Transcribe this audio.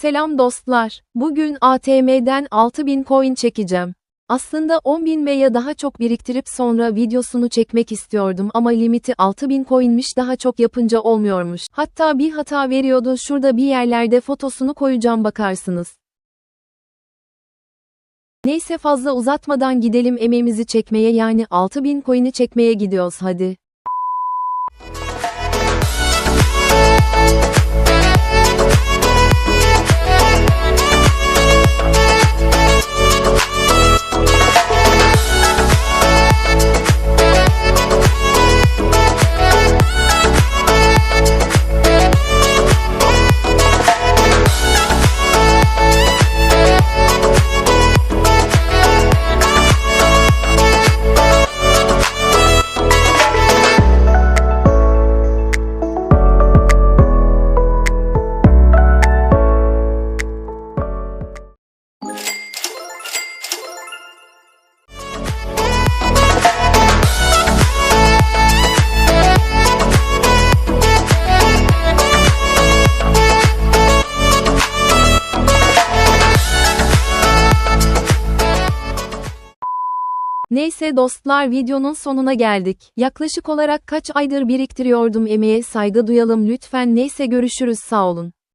Selam dostlar. Bugün ATM'den 6000 coin çekeceğim. Aslında 10.000 veya daha çok biriktirip sonra videosunu çekmek istiyordum ama limiti 6000 coinmiş daha çok yapınca olmuyormuş. Hatta bir hata veriyordu şurada bir yerlerde fotosunu koyacağım bakarsınız. Neyse fazla uzatmadan gidelim emeğimizi çekmeye yani 6000 coin'i çekmeye gidiyoruz hadi. Neyse dostlar videonun sonuna geldik. Yaklaşık olarak kaç aydır biriktiriyordum emeğe saygı duyalım lütfen neyse görüşürüz sağ olun.